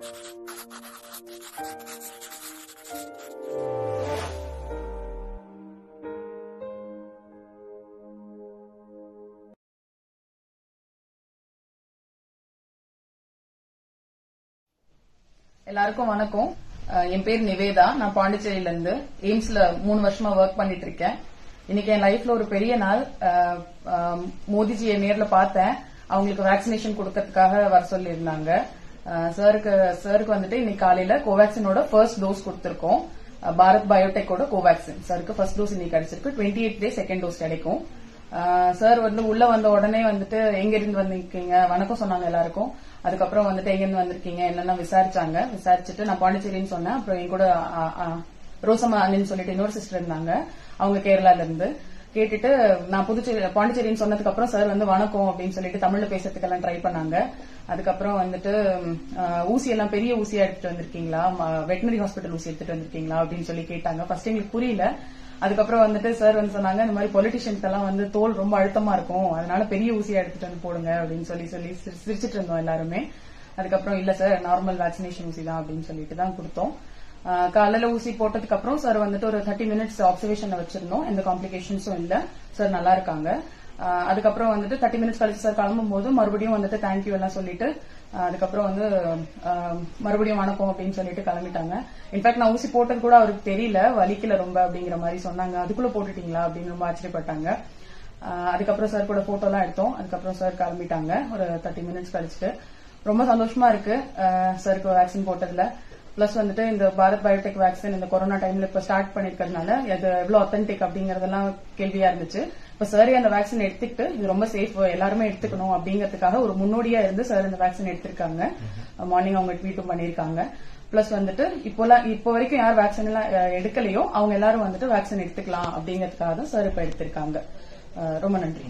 எல்லாருக்கும் வணக்கம். என் பேர் நிவேதா. நான் பாண்டிச்சேரியில இருந்து எய்ம்ஸ்ல மூணு வருஷமா ஒர்க் பண்ணிட்டு இருக்கேன் இன்னைக்கு என் லைஃப்ல ஒரு பெரிய நாள். மோதிஜியை நேர்ல பார்த்தேன். அவங்களுக்கு வேக்சினேஷன் கொடுக்கறதுக்காக வர சொல்லியிருந்தாங்க. சாருக்கு சாருக்கு வந்துட்டு இன்னைக்கு காலையில கோவேக்சினோட ஃபர்ஸ்ட் டோஸ் கொடுத்திருக்கோம். பாரத் பயோடெக்கோட கோவேக்சின் சாருக்கு ஃபர்ஸ்ட் டோஸ் இன்னைக்கு கிடைச்சிருக்கு. Twenty eight day second dose கிடைக்கும் சார் வந்து உள்ள வந்த உடனே வந்துட்டு எங்க இருந்து வந்திருக்கீங்க? வணக்கம் சொன்னாங்க எல்லாருக்கும். அதுக்கப்புறம் வந்துட்டு எங்க இருந்து வந்திருக்கீங்க? என்னென்ன விசாரிச்சாங்க? விசாரிச்சுட்டு நான் பாண்டிச்சேரின்னு சொன்னேன். அப்புறம் என் கூட ரோசம்மா அண்ணின்னு சொல்லிட்டு இன்னொரு சிஸ்டர் இருந்தாங்க. அவங்க கேரளால இருந்து. கேட்டுட்டு நான் புதுச்சேரி பாண்டிச்சேரின்னு சொன்னதுக்கு அப்புறம் சார் வந்து வணக்கம் அப்படின்னு சொல்லிட்டு தமிழ்ல பேசுறதுக்கெல்லாம் ட்ரை பண்ணாங்க. அதுக்கப்புறம் வந்துட்டு ஊசி எல்லாம் பெரிய ஊசியா எடுத்துட்டு வந்திருக்கீங்களா? வெட்டினரி ஹாஸ்பிட்டல் ஊசி எடுத்துட்டு வந்திருக்கீங்களா? அப்படின்னு சொல்லி கேட்டாங்க. ஃபர்ஸ்ட் எங்களுக்கு புரியல. அதுக்கப்புறம் வந்துட்டு சார் வந்து சொன்னாங்க இந்த மாதிரி பொலிட்டிஷியன்ஸ் எல்லாம் வந்து தோல் ரொம்ப அழுத்தமா இருக்கும். அதனால பெரிய ஊசியா எடுத்துட்டு வந்து போடுங்க அப்படின்னு சொல்லி சொல்லி சிரி- சிரிச்சிட்டு இருந்தோம் எல்லாருமே. அதுக்கப்புறம் இல்ல சார் நார்மல் வேக்சினேஷன் ஊசி தான் அப்படின்னு சொல்லிட்டு தான் கொடுத்தோம். காலையில ஊசி போட்டதுக்கு அப்புறம் சார் வந்துட்டு ஒரு தேர்ட்டி மினிட்ஸ் அப்சர்வேஷன்ல வச்சிருந்தோம். எந்த காம்ப்ளிகேஷன்ஸும் இல்ல. சார் நல்லா இருக்காங்க. அதுக்கப்புறம் வந்துட்டு தேர்ட்டி மினிட்ஸ் கழிச்சு சார் கிளம்பும் போது மறுபடியும் வந்துட்டு தேங்க்யூ எல்லாம் சொல்லிட்டு அதுக்கப்புறம் வந்து மறுபடியும் வணக்கம் அப்படின்னு சொல்லிட்டு கிளம்பிட்டாங்க. இன்ஃபேக்ட் நான் ஊசி போட்டது கூட அவருக்கு தெரியல. வலிக்கல ரொம்ப அப்படிங்கிற மாதிரி சொன்னாங்க. அதுக்குள்ள போட்டுட்டீங்களா? அப்படின்னு ரொம்ப ஆச்சரியப்பட்டாங்க. அதுக்கப்புறம் சார் கூட போட்டோ எல்லாம் எடுத்தோம். அதுக்கப்புறம் சார் கிளம்பிட்டாங்க. ஒரு தேர்ட்டி மினிட்ஸ் கழிச்சுட்டு. ரொம்ப சந்தோஷமா இருக்கு. சாருக்கு வேக்சின் போட்டதுல. பிளஸ் வந்துட்டு இந்த பாரத் பயோடெக் வேக்சின் இந்த கொரோனா டைம்ல இப்ப ஸ்டார்ட் பண்ணிருக்கிறதுனால அது எவ்வளவு அத்தன்டிக் அப்படிங்கறதெல்லாம் கேள்வியா இருந்துச்சு. இப்ப சாரே அந்த வேக்சின் எடுத்துக்கிட்டு இது ரொம்ப சேஃப் எல்லாருமே எடுத்துக்கணும் அப்படிங்கறதுக்காக ஒரு முன்னோடியா இருந்து சார் இந்த வேக்சின் எடுத்திருக்காங்க. மார்னிங் அவங்க ட்வீட்டும் பண்ணிருக்காங்க பிளஸ் வந்துட்டு இப்போலாம் இப்போ வரைக்கும் யார் வேக்சின் எல்லாம் எடுக்கலையோ அவங்க எல்லாரும் வந்துட்டு வேக்சின் எடுத்துக்கலாம் அப்படிங்கறதுக்காக தான் சார் இப்ப எடுத்திருக்காங்க. ரொம்ப நன்றி.